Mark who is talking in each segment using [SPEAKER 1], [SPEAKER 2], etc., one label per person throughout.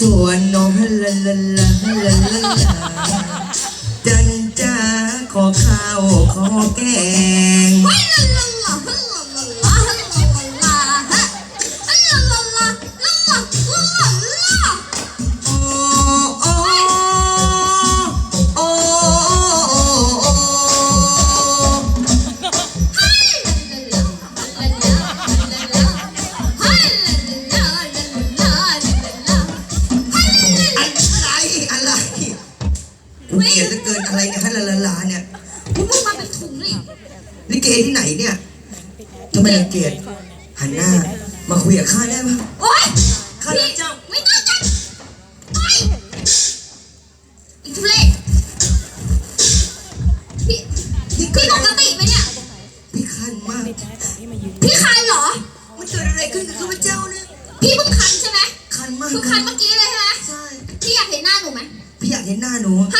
[SPEAKER 1] ชวนน้อง
[SPEAKER 2] ลาลาลาลาลาจันจ้าขอข้าว
[SPEAKER 1] ขอแกง ลาลาลา
[SPEAKER 2] ลิ
[SPEAKER 1] เกที่ไหนเนี่ยทำไมรังเกียจหันหน้า มาคุยกับข้าได้ไหม
[SPEAKER 2] โอ๊ย
[SPEAKER 1] ข้ารักเจ้า
[SPEAKER 2] ไม่ต้องกันไปอีทุเรศพี่พี่ปกติไหมเนี่ย
[SPEAKER 1] พี่คันมาก
[SPEAKER 2] พี่คันเหรอ
[SPEAKER 1] มันเกิดอะไรขึ้นกับข้าพเจ้าเนี่ย
[SPEAKER 2] พี่เพิ่งคันใช่ไหม
[SPEAKER 1] คันมาก
[SPEAKER 2] เพิ่งคันเมื่อกี้เลยใช่ไหม
[SPEAKER 1] ใช่
[SPEAKER 2] พี่อยากเห็นหน้าหนูไหม
[SPEAKER 1] พี่อยากเห็นหน้าหนู
[SPEAKER 2] หัน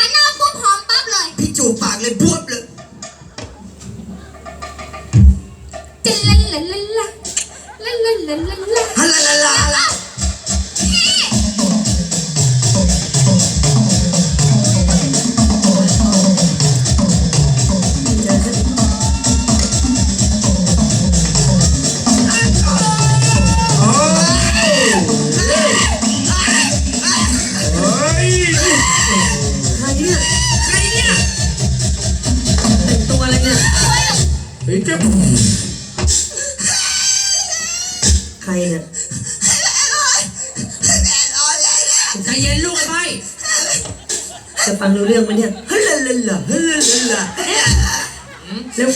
[SPEAKER 1] จ้า
[SPEAKER 3] ใครเนี่ย
[SPEAKER 1] ใจ
[SPEAKER 3] เย็
[SPEAKER 4] นลูกไอ้
[SPEAKER 3] จะฟังรู้เรื่องไหมเนี่ย
[SPEAKER 1] ฮัลลาลาลาฮัลลาลาลา
[SPEAKER 3] แล้ว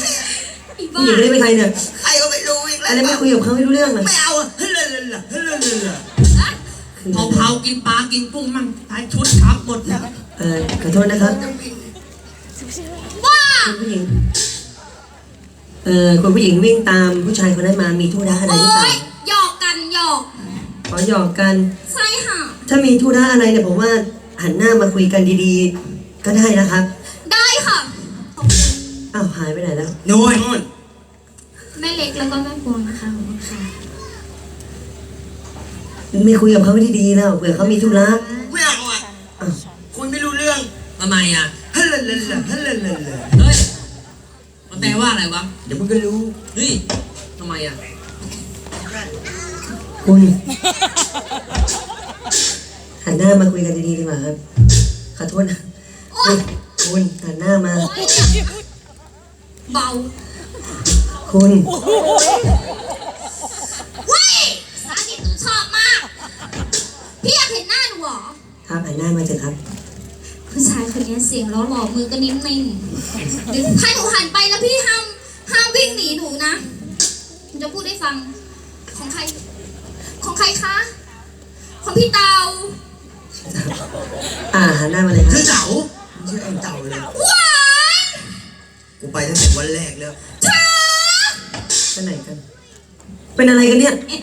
[SPEAKER 2] อี
[SPEAKER 3] ผู้
[SPEAKER 2] บ้า
[SPEAKER 3] หญิงได้เป็นใครเนี่ย
[SPEAKER 1] ใครก็ไม่รู้อีกแล้ว
[SPEAKER 3] อะไรไม่คุยกับเขาไม่รู้เรื่องเลย
[SPEAKER 1] ไม่เอาอะฮัลลาลาลาฮัลลาลาลา
[SPEAKER 4] เผาเผาๆกินปลากินกุ้งมั่งท้ายชุดครับหมดแล้ว
[SPEAKER 3] เออขอโทษนะครับ
[SPEAKER 2] บ้า
[SPEAKER 3] คุณผู้หญิง เออคุณผู้หญิงวิ่งตามผู้ชายคนนั้นมามีธุระอะไร
[SPEAKER 2] โอ๊
[SPEAKER 3] หรือเปล่าย
[SPEAKER 2] หยอกกันหยอก
[SPEAKER 3] ขอหยอกกัน
[SPEAKER 2] ใช่ค่ะ
[SPEAKER 3] ถ้ามีธุระอะไรเนี่ยผมว่าหันหน้ามาคุยกันดีๆ ก็ได้นะครับ
[SPEAKER 2] ได้ค่ะขอบคุณ
[SPEAKER 3] อ้าวหายไปไหนแล้ว
[SPEAKER 1] โน่น
[SPEAKER 2] แม่เล็กแล้วก็แม่พวงนะคะขอบคุณค่ะ
[SPEAKER 3] ไม่คุยกับเขาดีๆแล้วเผื่อเขามีธุระ
[SPEAKER 1] ไม่เอาอะ
[SPEAKER 3] อ้าว
[SPEAKER 1] คุยไม่รู้เรื่อง
[SPEAKER 4] ทำไมอะ
[SPEAKER 1] ฮัลลาลาลาฮัลลาลาลา
[SPEAKER 4] เฮ้ยมันแปลว่าอะไรวะ
[SPEAKER 1] เดี๋ยวมึงก็รู้
[SPEAKER 4] เฮ้ยทำไมอะ
[SPEAKER 3] คุณหันหน้ามาคุยกันดีๆดีกว่าครับขอโทษนะ
[SPEAKER 2] โอ๊ย
[SPEAKER 3] คุณหันหน้ามา
[SPEAKER 2] โอ๊ยเบา
[SPEAKER 3] คุณ
[SPEAKER 2] เว้ยสาธิตหนูชอบมาก พี่อยากเห็นหน้าหนูเหรอ
[SPEAKER 3] ครับหันหน้ามาเถอะครับ
[SPEAKER 2] ผู้ชายคนนี้เสียงล้อหล่อมือก็นิ่มๆเดี๋ยวถ้าหนูหันไปแล้วพี่ห้ามห้ามวิ่งหนีหนูนะหนูจะพูดให้ฟัง ของใคร ของใครคะ ของพี่เตา
[SPEAKER 3] อ่าหันหน้ามาเลยครั
[SPEAKER 1] ชื่อบเต่าชื่อไอ้เต่าเลย
[SPEAKER 2] หวาน
[SPEAKER 1] กูไปตั้งแต่วันแรกแล้ว
[SPEAKER 2] เธอ
[SPEAKER 3] ไปไหนกัน เป็นอะไรกันเนี่ย
[SPEAKER 2] พี่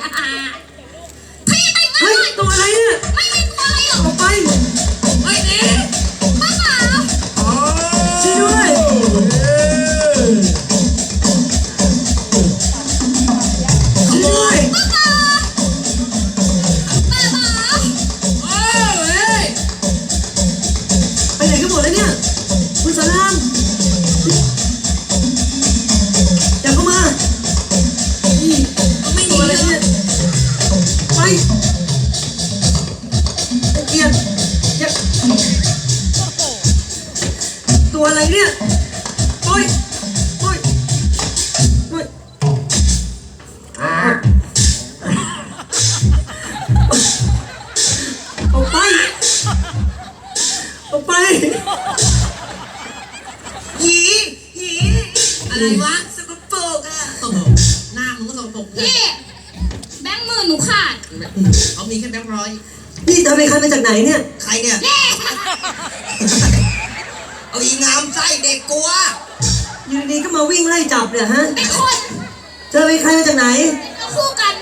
[SPEAKER 3] อะไร
[SPEAKER 2] วะ
[SPEAKER 3] สกป
[SPEAKER 4] ร
[SPEAKER 1] กอะ
[SPEAKER 4] ตกหน้ามึงก็ตกตก
[SPEAKER 2] พี่แบงค์หมื่นหนูขาด
[SPEAKER 4] เขามีแค่แบงค์ร้อย
[SPEAKER 3] นี่เธอเป็นใครมาจากไหนเนี่ย
[SPEAKER 1] ใครเนี่ย
[SPEAKER 2] เน่
[SPEAKER 1] เอาอีงามไส้เด็กกลัว
[SPEAKER 3] อยู่ดีๆก็มาวิ่งไล่จับเนี่ยฮะ
[SPEAKER 2] เป็นคน
[SPEAKER 3] เธอเป็นใครมาจากไหน
[SPEAKER 2] ก็คู่กัน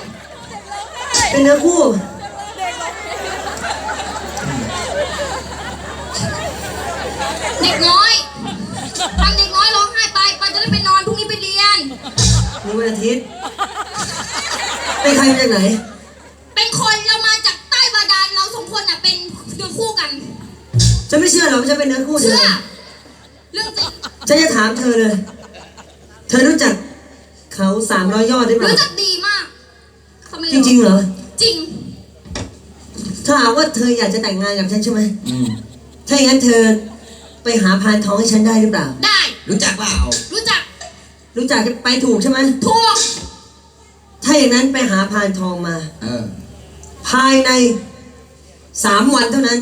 [SPEAKER 3] เป็นเนื้อคู่
[SPEAKER 2] เด็กน้อย อ
[SPEAKER 3] วันอาทิตย์เป็นใครมาจากไหน
[SPEAKER 2] เป็นคนเรามาจากใต้บาดาลเราสองคนอะเป็นเดือคู่กัน
[SPEAKER 3] อฉันไม่เชื่อหรอกว่าฉันเป็นเนื้อคู่เธ
[SPEAKER 2] เชื่
[SPEAKER 3] อ
[SPEAKER 2] อเรื่องจริง
[SPEAKER 3] ฉันจะถามเธอเลย เธอรู้จักเขาสามร้อยยอดหรือเปล่า
[SPEAKER 2] รู้จักดีมากทำไม
[SPEAKER 3] จริงๆเหรอ
[SPEAKER 2] จริง
[SPEAKER 3] ถ้าหากว่าเธออยากจะแต่งงานกับฉันใช่ไหม
[SPEAKER 1] อืม
[SPEAKER 3] ถ้าอย่างนั้นเธอไปหาพานทองให้ฉันได้หรือเปล่า
[SPEAKER 2] ได้
[SPEAKER 1] รู้จักเปล่า
[SPEAKER 2] รู้จัก
[SPEAKER 3] รู้จักไปถูกใช่ไหม
[SPEAKER 2] ถูก
[SPEAKER 3] ถ้าอย่างนั้นไปหาพานทองมา
[SPEAKER 1] เออ
[SPEAKER 3] ภายในสามวันเท่านั้น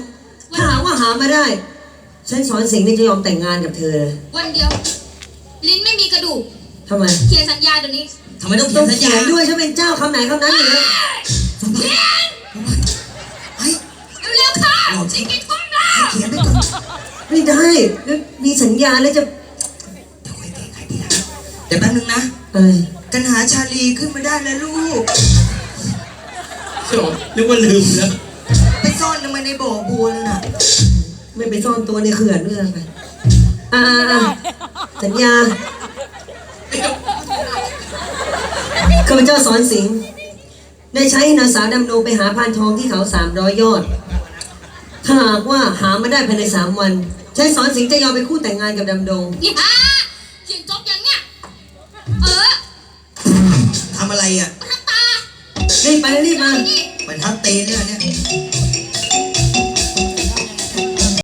[SPEAKER 3] ถ้าหากว่าหามาได้ ฉันสอนสิ่งนี้จะยอมแต่งงานกับเธอเลย
[SPEAKER 2] วันเดียว ลิ้นไม่มีกระดูก
[SPEAKER 3] ทำไม
[SPEAKER 2] เขียนสัญญาเดี๋ยวนี้
[SPEAKER 1] ทำไมต้องเขี
[SPEAKER 3] ต้
[SPEAKER 1] ย
[SPEAKER 3] อนง
[SPEAKER 1] สัญ
[SPEAKER 3] เขี
[SPEAKER 1] ญาย
[SPEAKER 3] นด้วยฉันเป็นเจ้าคำไหนคำนั้นอยู่แล้ว
[SPEAKER 2] เขียน
[SPEAKER 1] เฮ้ย
[SPEAKER 2] เร็วๆค่ะชิคกี้พายแล้ว
[SPEAKER 1] เขียนไปก่อน
[SPEAKER 3] ไม่ได้แล้วมีสัญญาแล้วจะ
[SPEAKER 1] เดี๋ยวแป๊บนึงนะ
[SPEAKER 3] อะไร
[SPEAKER 1] กันหาชาลีขึ้นมาได้แล้วลูก
[SPEAKER 4] โถ่นึกว่าลืมแล้ว
[SPEAKER 1] ไปซ่อนทำไมในบ่อบัวแล้วน่ะ
[SPEAKER 3] ไม่ไปซ่อนตัวในเขื่อนด้วยไปอ่าอ่าสัญญาข้าพเจ้าสอนสิงห์ได้ใช้ให้นางสาวดำดงไปหาพานทองที่เขาสามร้อยยอด ถ้าหากว่าหามาได้ภายในสามวัน ใช้สอนสิงห์จะยอมเป็นคู่แต่งงานกับดำดง
[SPEAKER 2] อย่า เออ
[SPEAKER 1] ทำอะไรอะ
[SPEAKER 2] ประทับตา
[SPEAKER 3] รีบไปรีบมา
[SPEAKER 2] นี่
[SPEAKER 1] เหมือนทับเตนเลยเนี่ย